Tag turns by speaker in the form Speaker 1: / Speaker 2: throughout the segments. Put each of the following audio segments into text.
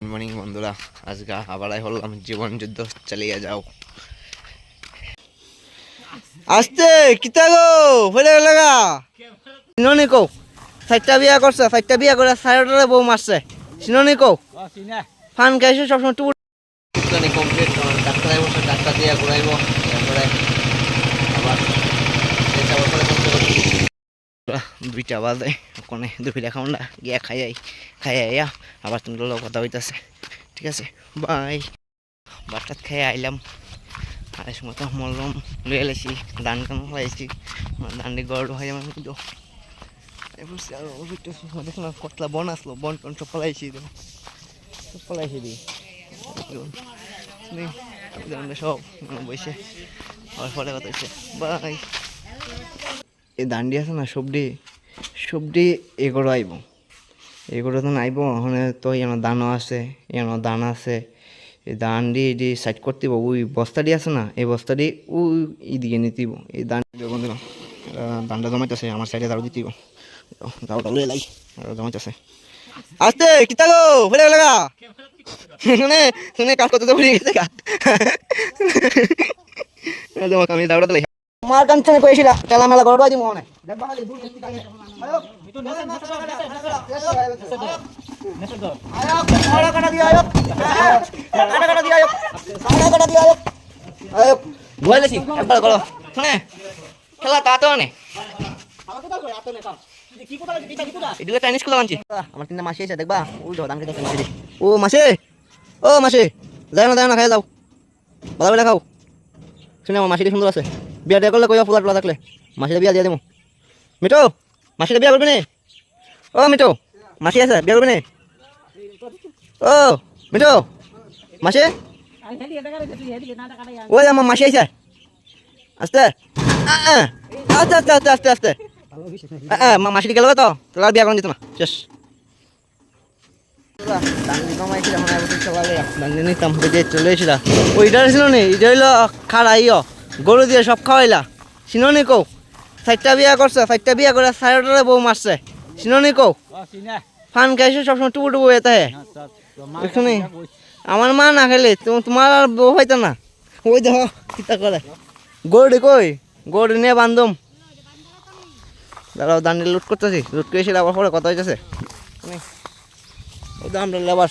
Speaker 1: Good morning বন্ধুরা। আজকে আবারাই হলাম জীবন যুদ্ধ চালিয়ে যাও। আসতে, কিতা গো? হইলে লাগা চিননি কও? চারটা বিয়া করছে চারটা বিয়া করে সাইডরে বউ মারছে চিননি কও? ফান খাইছে সবসময় টুকুর কমপ্লিট ডাক্তার আইব ডাক্তার দিয়ে ঘুরাইব তারপরে আবার দুইটা বাজে, ওখানে দুপুরে খাওয়া গিয়া খাই আই খাই আইয়া আবার তুমি লোক কথা হইতাছে। ঠিক আছে, বাই। বাটাত খাই আইলাম। আর সময় তো মলম লই এলাইছি ধান কান খাইছি ধান দিয়ে গড় হয় আমার কিন্তু আর কতলা বন আসলো, বন টন সব পালাইছি সব পালাইছি দি সব বসে আর ফলে কথা হচ্ছে বাই। এই দান্ডি আছে না, সবডি সবডি এগুলো আইব। এগুলো তো আইব ওখানে তো এনো দানও আছে এনো দান আছে। এই দান্ডি এটি সাইড করতে। ওই বস্তাটি আছে না, এই বস্তাটি ওই এদিকে নিতে হইব। এই দান বন্ধুরা। দান্ডা জমাইতেছে, আমার সাইডে দাঁড়ো দিতে। দাঁড়োটা লয়ে লাই। জমাইতেছে। আসতে, কিতা গো, ফেলে লাগা শুনে শুনে কাজ করতে তো ভুলে গেছে কাজ আমি দাঁড়াতে মার কাঞ্চনে কইছিলা তেলা মেলা গড়বা দি মনে। খেলা তাতো নে খোলা আমার তিনটা মাসি আছে, দেখবা? দাম খেতে মাসি ও, মাসে! ও, মাসে! যাও না যাও না খাই যাও। ভালো বেলা খাও। শুনে আমার মাসিটি সুন্দর আছে। বিয়া দিয়া করলে কইবা ফুলা টুলা থাকলে। মাসিটা বিয়া দিয়া দেবো মিঠু মাসিটা বিয়া করবি নে? ও মিঠু, মাসি আছে, বিয়া করবি নে? ও মিঠু, মাসি। ওই আমার মাসি আইসা আস্তে। আস্তে আস্তে আস্তে আস্তে আস্তে। মাসিটি গেল তো আর বিয়া করেন দিত না শেষ। চলে এসেছিল ওইটা ছিল নি? এটা হইল খাড়াইও গরু দিয়ে সব খাওয়াইলা। চিননি কৌ চারটা বিয়া করছে চারটা বিয়া করে সাইডরে বউ মারছে চিননি কৌ ফান খাইছে সবসময় টুকু টুকু এতে এখানে আমার মা না খেলে তোমার আর বউ হইতো না। ওই দেখো কিতা করে গরুটি কই? গরুটি নিয়ে বান্ধম। দাঁড়াও দান্ডি লুট করতেছি। লুট করে এসে আবার পরে কথা হইতেছে। ওই তো আমরা লেবার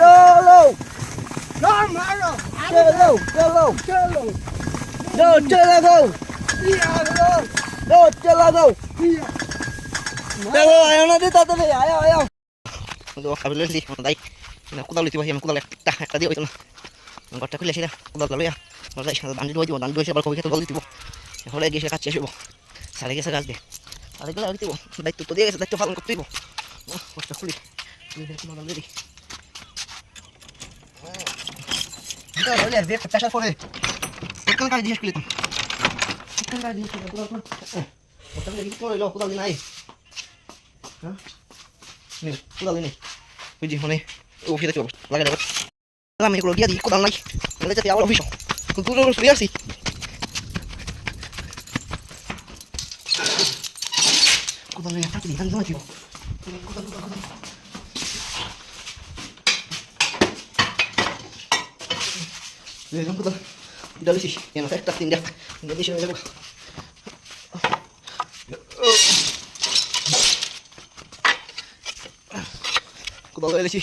Speaker 1: চলো চলো চলো Go, চলো গো Go, চলো গো চলো আয় না দিতা তো আয় আয় তো খাবি লইছি দাই না কোদাল পারি আমি কোদাল একটা একটা হইতো না ঘরটা খুলে সেটা কোদাল লইয়া যাই দান্ডি লই দিব দান্ডি লইছে আবার কবি খেতে বল দিব হলে গিয়ে শেষ হইব সারে গেছে কাজ দিয়ে গেলে দিব দায়িত্ব তো দিয়ে গেছে দায়িত্ব পালন করতে দিব ঘরটা খুলি কোদাল লই এটা হলে আর বেশ পেশা করে কোন কাজ জিজ্ঞেস করলি কোন কাজ জিজ্ঞেস করলি কোদাল কোদাল কোদাল কোদাল লইলো কোদাল নাই হ্যাঁ নে কোদাল নে বুঝি মানে অফিসে চল লাগা দেবো আমি এগুলো দিয়ে দিই কোদাল নাই বলে যাতে আবার অফিস তো ফ্রি আসি কোদাল নেই আপনাকে দিই আমি দিব কোদাল কোদাল কোদাল Legal, কোদাল এটা লিছিস কেন একটা তিনটা তিনটা দিছি হয়ে যাব কোদাল হয়ে গেছি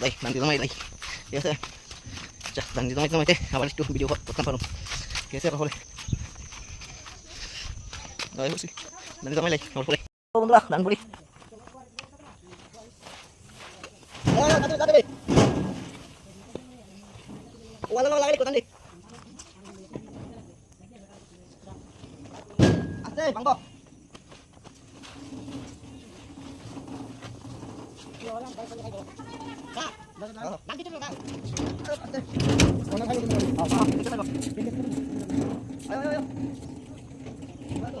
Speaker 1: তাই দান্দি জমাই লাই ঠিক আছে আচ্ছা দান্দি জমাই জমাইতে আবার একটু ভিডিও করতে পারো ঠিক আছে তাহলে বলছি দান্দি জমাই লাই আবার পরে বন্ধুরা দান করি লাগালি কোথান ikut nanti. Asyik, bang Bob. Kak, nanti cepat kak. Asyik. Mana kayu ini? Apa? Cepat kak. Ayo, ayo, ayo. Bantu.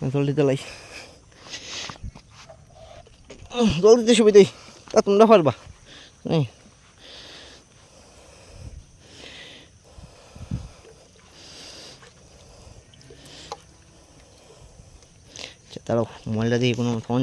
Speaker 1: জল দিতে লাই। উহ, জল দিতে সুবিধাই তা তোমরা পারবা। হ্যাঁ তারাও মোবাইলটা দিয়ে কোনো ফোন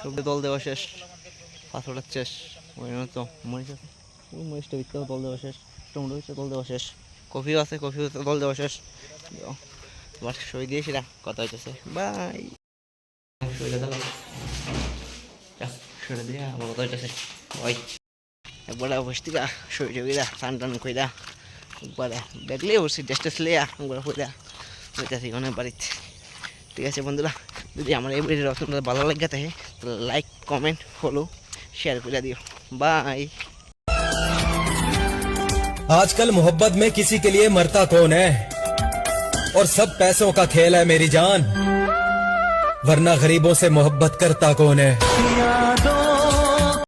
Speaker 1: সবটা দল দেওয়া শেষ পাথরটা শেষ তো মরিচ আছে ওই মরিচটা ভিতরে দল দেওয়া শেষ টমেটো ভিতরে দল দেওয়া শেষ। কফিও আছে কফিও দল দেওয়া শেষ। তোমার সই দিয়েছিলাম কথা হইতেছে। বাই। সইটা দিলাম যা, দিয়ে আমার কথা হইতেছে। ওই একবার টইরা টান একবারে দেখলে বসি ড্রেস টেস লিয়া একবার কইরা হইতেছি অনেক বাড়িতে। ঠিক আছে বন্ধুরা যদি আমার এই আপনাদের ভালো লাগে থাকে লাইক কমেন্ট ফলো শেয়ার করে দিও বাই
Speaker 2: आजकल मोहब्बत में किसी के लिए मरता कौन है और सब पैसों का खेल है मेरी जान वरना गरीबों से मोहब्बत करता कौन है